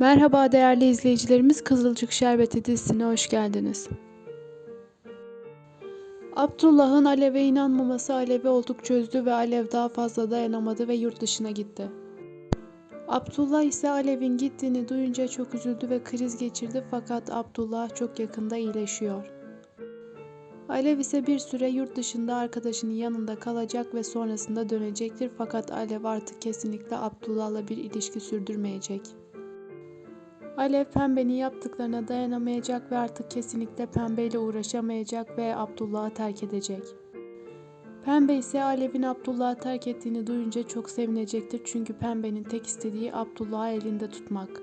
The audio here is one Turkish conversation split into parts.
Merhaba değerli izleyicilerimiz, Kızılcık Şerbeti dizisine hoş geldiniz. Abdullah'ın Alev'e inanmaması Alev'i oldukça üzdü ve Alev daha fazla dayanamadı ve yurt dışına gitti. Abdullah ise Alev'in gittiğini duyunca çok üzüldü ve kriz geçirdi fakat Abdullah çok yakında iyileşiyor. Alev ise bir süre yurt dışında arkadaşının yanında kalacak ve sonrasında dönecektir fakat Alev artık kesinlikle Abdullah'la bir ilişki sürdürmeyecek. Alev Pembe'nin yaptıklarına dayanamayacak ve artık kesinlikle Pembe ile uğraşamayacak ve Abdullah'ı terk edecek. Pembe ise Alev'in Abdullah'ı terk ettiğini duyunca çok sevinecektir çünkü Pembe'nin tek istediği Abdullah'ı elinde tutmak.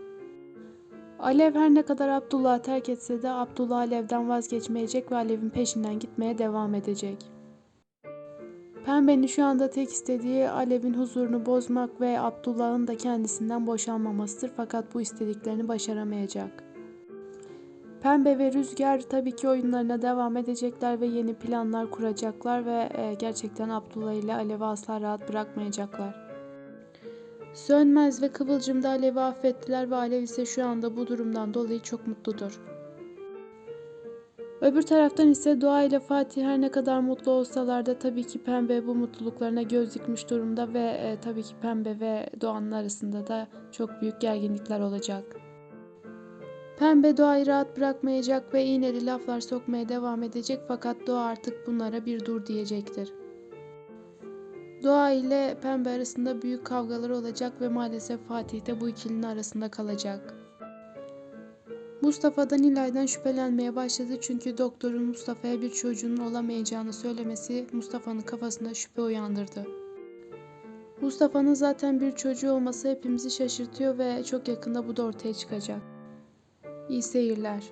Alev her ne kadar Abdullah'ı terk etse de Abdullah Alev'den vazgeçmeyecek ve Alev'in peşinden gitmeye devam edecek. Pembe'nin şu anda tek istediği Alev'in huzurunu bozmak ve Abdullah'ın da kendisinden boşanmamasıdır fakat bu istediklerini başaramayacak. Pembe ve Rüzgar tabii ki oyunlarına devam edecekler ve yeni planlar kuracaklar ve e, gerçekten Abdullah ile Alev'i asla rahat bırakmayacaklar. Sönmez ve Kıvılcım da Alev'i affettiler ve Alev ise şu anda bu durumdan dolayı çok mutludur. Öbür taraftan ise Doğa ile Fatih her ne kadar mutlu olsalar da tabii ki Pembe bu mutluluklarına göz dikmiş durumda ve e, tabii ki Pembe ve Doğan'ın arasında da çok büyük gerginlikler olacak. Pembe Doğa'yı rahat bırakmayacak ve iğneli laflar sokmaya devam edecek fakat Doğa artık bunlara bir dur diyecektir. Doğa ile Pembe arasında büyük kavgalar olacak ve maalesef Fatih de bu ikilinin arasında kalacak. Mustafa da Nilay'dan şüphelenmeye başladı çünkü doktorun Mustafa'ya bir çocuğunun olamayacağını söylemesi Mustafa'nın kafasında şüphe uyandırdı. Mustafa'nın zaten bir çocuğu olması hepimizi şaşırtıyor ve çok yakında bu da ortaya çıkacak. İyi seyirler.